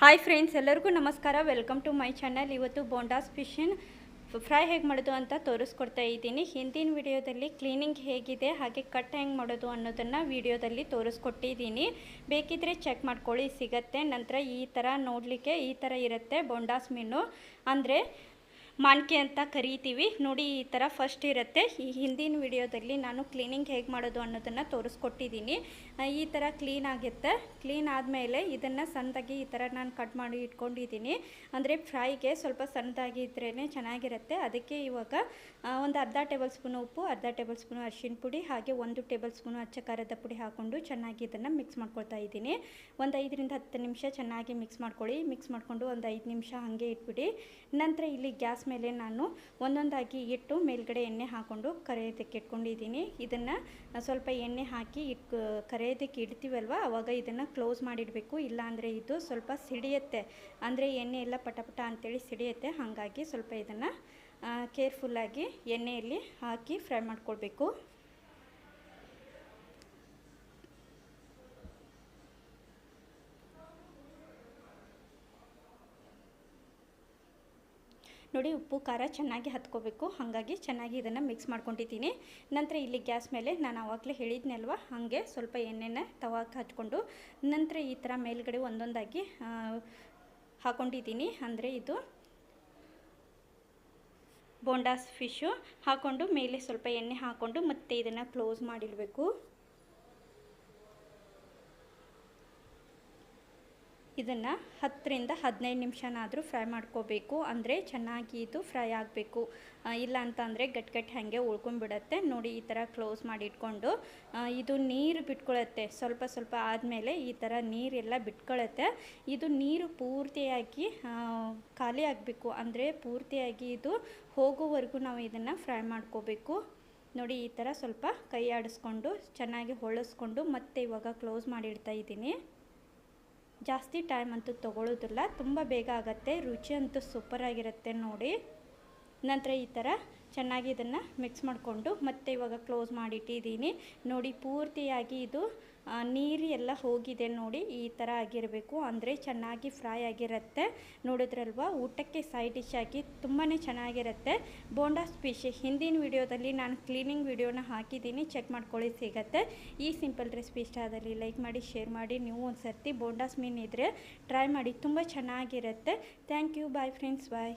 Hi friends ಎಲ್ಲರಿಗೂ ನಮಸ್ಕಾರ. Welcome to my channel ಇವತ್ತು ಬೋಂಡಾಸ್ ಫಿಶನ್ ಫ್ರೈ ಹೇಗೆ ಮಾಡೋದು ಅಂತ ತೋರಿಸ್ಕೊಡ್ತಾ ಇದ್ದೀನಿ. ಹಿಂದಿನ ವಿಡಿಯೋದಲ್ಲಿ ಕ್ಲೀನಿಂಗ್ ಹೇಗಿದೆ, ಹಾಗೆ ಕಟ್ ಹೆಂಗೆ ಮಾಡೋದು ಅನ್ನೋದನ್ನು ವಿಡಿಯೋದಲ್ಲಿ ತೋರಿಸ್ಕೊಟ್ಟಿದ್ದೀನಿ. ಬೇಕಿದ್ರೆ ಚೆಕ್ ಮಾಡ್ಕೊಳ್ಳಿ, ಸಿಗತ್ತೆ. ನಂತರ ಈ ಥರ ನೋಡಲಿಕ್ಕೆ ಈ ಥರ ಇರುತ್ತೆ ಬೋಂಡಾಸ್ ಮೀನು ಅಂದರೆ ಮಾನ್ಕೆ ಅಂತ ಕರೀತೀವಿ. ನೋಡಿ, ಈ ಥರ ಫಸ್ಟ್ ಇರುತ್ತೆ. ಈ ಹಿಂದಿನ ವಿಡಿಯೋದಲ್ಲಿ ನಾನು ಕ್ಲೀನಿಂಗ್ ಹೇಗೆ ಮಾಡೋದು ಅನ್ನೋದನ್ನು ತೋರಿಸ್ಕೊಟ್ಟಿದ್ದೀನಿ. ಈ ಥರ ಕ್ಲೀನ್ ಆಗುತ್ತೆ. ಕ್ಲೀನ್ ಆದಮೇಲೆ ಇದನ್ನು ಸಣ್ಣದಾಗಿ ಈ ಥರ ನಾನು ಕಟ್ ಮಾಡಿ ಇಟ್ಕೊಂಡಿದ್ದೀನಿ. ಅಂದರೆ ಫ್ರೈಗೆ ಸ್ವಲ್ಪ ಸಣ್ಣದಾಗಿ ಇದ್ರೇ ಚೆನ್ನಾಗಿರುತ್ತೆ. ಅದಕ್ಕೆ ಇವಾಗ ಒಂದು ಅರ್ಧ ಟೇಬಲ್ ಸ್ಪೂನ್ ಉಪ್ಪು, ಅರ್ಧ ಟೇಬಲ್ ಸ್ಪೂನ್ ಅರಿಶಿನ ಪುಡಿ, ಹಾಗೆ ಒಂದು ಟೇಬಲ್ ಸ್ಪೂನ್ ಅಚ್ಚ ಖಾರದ ಪುಡಿ ಹಾಕ್ಕೊಂಡು ಚೆನ್ನಾಗಿ ಇದನ್ನು ಮಿಕ್ಸ್ ಮಾಡ್ಕೊಳ್ತಾ ಇದ್ದೀನಿ. ಒಂದು ಐದರಿಂದ ಹತ್ತು ನಿಮಿಷ ಚೆನ್ನಾಗಿ ಮಿಕ್ಸ್ ಮಾಡ್ಕೊಳ್ಳಿ. ಮಿಕ್ಸ್ ಮಾಡಿಕೊಂಡು ಒಂದು ಐದು ನಿಮಿಷ ಹಾಗೆ ಇಟ್ಬಿಡಿ. ನಂತರ ಇಲ್ಲಿ ಗ್ಯಾಸ್ ಮೇಲೆ ನಾನು ಒಂದೊಂದಾಗಿ ಇಟ್ಟು ಮೇಲ್ಗಡೆ ಎಣ್ಣೆ ಹಾಕ್ಕೊಂಡು ಕರೆಯೋದಕ್ಕೆ ಇಟ್ಕೊಂಡಿದ್ದೀನಿ. ಇದನ್ನು ಸ್ವಲ್ಪ ಎಣ್ಣೆ ಹಾಕಿ ಇಟ್ ಕರೆಯೋದಕ್ಕೆ ಇಡ್ತೀವಲ್ವ? ಅವಾಗ ಇದನ್ನು ಕ್ಲೋಸ್ ಮಾಡಿಡಬೇಕು. ಇಲ್ಲಾಂದರೆ ಇದು ಸ್ವಲ್ಪ ಸಿಡಿಯುತ್ತೆ. ಅಂದರೆ ಎಣ್ಣೆ ಎಲ್ಲ ಪಟ ಪಟ ಅಂತೇಳಿ ಸಿಡಿಯುತ್ತೆ. ಹಾಗಾಗಿ ಸ್ವಲ್ಪ ಇದನ್ನು ಕೇರ್ಫುಲ್ಲಾಗಿ ಎಣ್ಣೆಯಲ್ಲಿ ಹಾಕಿ ಫ್ರೈ ಮಾಡ್ಕೊಳ್ಬೇಕು. ನೋಡಿ ಉಪ್ಪು, ಖಾರ ಚೆನ್ನಾಗಿ ಹತ್ಕೋಬೇಕು. ಹಾಗಾಗಿ ಚೆನ್ನಾಗಿ ಇದನ್ನು ಮಿಕ್ಸ್ ಮಾಡ್ಕೊಂಡಿದ್ದೀನಿ. ನಂತರ ಇಲ್ಲಿ ಗ್ಯಾಸ್ ಮೇಲೆ ನಾನು ಆವಾಗಲೇ ಹೇಳಿದ್ನಲ್ವ, ಹಾಗೆ ಸ್ವಲ್ಪ ಎಣ್ಣೆನ ತವಾಕ ಹಚ್ಕೊಂಡು ನಂತರ ಈ ಥರ ಮೇಲ್ಗಡೆ ಒಂದೊಂದಾಗಿ ಹಾಕೊಂಡಿದ್ದೀನಿ. ಅಂದರೆ ಇದು ಬೋಂಡಾಸ್ ಫಿಶು ಹಾಕ್ಕೊಂಡು ಮೇಲೆ ಸ್ವಲ್ಪ ಎಣ್ಣೆ ಹಾಕ್ಕೊಂಡು ಮತ್ತೆ ಇದನ್ನು ಕ್ಲೋಸ್ ಮಾಡಿಡಬೇಕು. ಇದನ್ನು ಹತ್ತರಿಂದ ಹದಿನೈದು ನಿಮಿಷನಾದರೂ ಫ್ರೈ ಮಾಡ್ಕೋಬೇಕು. ಅಂದರೆ ಚೆನ್ನಾಗಿ ಇದು ಫ್ರೈ ಆಗಬೇಕು. ಇಲ್ಲ ಅಂತಂದರೆ ಗಟ್ಟಿ ಹಾಗೆ ಉಳ್ಕೊಂಡ್ಬಿಡತ್ತೆ. ನೋಡಿ ಈ ಥರ ಕ್ಲೋಸ್ ಮಾಡಿ ಇಟ್ಕೊಂಡು ಇದು ನೀರು ಬಿಟ್ಕೊಳತ್ತೆ. ಸ್ವಲ್ಪ ಸ್ವಲ್ಪ ಆದಮೇಲೆ ಈ ಥರ ನೀರೆಲ್ಲ ಬಿಟ್ಕೊಳತ್ತೆ. ಇದು ನೀರು ಪೂರ್ತಿಯಾಗಿ ಖಾಲಿ ಆಗಬೇಕು. ಅಂದರೆ ಪೂರ್ತಿಯಾಗಿ ಇದು ಹೋಗೋವರೆಗೂ ನಾವು ಇದನ್ನು ಫ್ರೈ ಮಾಡ್ಕೋಬೇಕು. ನೋಡಿ ಈ ಥರ ಸ್ವಲ್ಪ ಕೈ ಆಡಿಸ್ಕೊಂಡು, ಚೆನ್ನಾಗಿ ಹೊಳಿಸ್ಕೊಂಡು ಮತ್ತೆ ಇವಾಗ ಕ್ಲೋಸ್ ಮಾಡಿಡ್ತಾ ಇದ್ದೀನಿ. ಜಾಸ್ತಿ ಟೈಮ್ ಅಂತೂ ತೊಗೊಳ್ಳೋದಿಲ್ಲ ತುಂಬ ಬೇಗ ಆಗುತ್ತೆ. ರುಚಿ ಅಂತೂ ಸೂಪರಾಗಿರುತ್ತೆ ನೋಡಿ. ನಂತರ ಈ ಥರ ಚೆನ್ನಾಗಿ ಇದನ್ನು ಮಿಕ್ಸ್ ಮಾಡಿಕೊಂಡು ಮತ್ತೆ ಇವಾಗ ಕ್ಲೋಸ್ ಮಾಡಿಟ್ಟಿದ್ದೀನಿ. ನೋಡಿ, ಪೂರ್ತಿಯಾಗಿ ಇದು ನೀರು ಎಲ್ಲ ಹೋಗಿದೆ ನೋಡಿ, ಈ ಥರ ಆಗಿರಬೇಕು. ಅಂದರೆ ಚೆನ್ನಾಗಿ ಫ್ರೈ ಆಗಿರುತ್ತೆ. ನೋಡಿದ್ರಲ್ವ, ಊಟಕ್ಕೆ ಸೈಡ್ ಡಿಶ್ ಆಗಿ ತುಂಬಾ ಚೆನ್ನಾಗಿರುತ್ತೆ. ಬೋಂಡಾ ಫಿಶ್ ಹಿಂದಿನ ವಿಡಿಯೋದಲ್ಲಿ ನಾನು ಕ್ಲೀನಿಂಗ್ ವಿಡಿಯೋನ ಹಾಕಿದ್ದೀನಿ. ಚೆಕ್ ಮಾಡ್ಕೊಳ್ಳಿ, ಸಿಗತ್ತೆ. ಈ ಸಿಂಪಲ್ ರೆಸಿಪಿ ಇಷ್ಟ ಆದಲ್ಲಿ ಲೈಕ್ ಮಾಡಿ ಶೇರ್ ಮಾಡಿ. ನೀವು ಒಂದು ಸರ್ತಿ ಬೋಂಡಾಸ್ ಮೀನು ಇದ್ದರೆ ಟ್ರೈ ಮಾಡಿ. ತುಂಬ ಚೆನ್ನಾಗಿರುತ್ತೆ. Thank you bye friends bye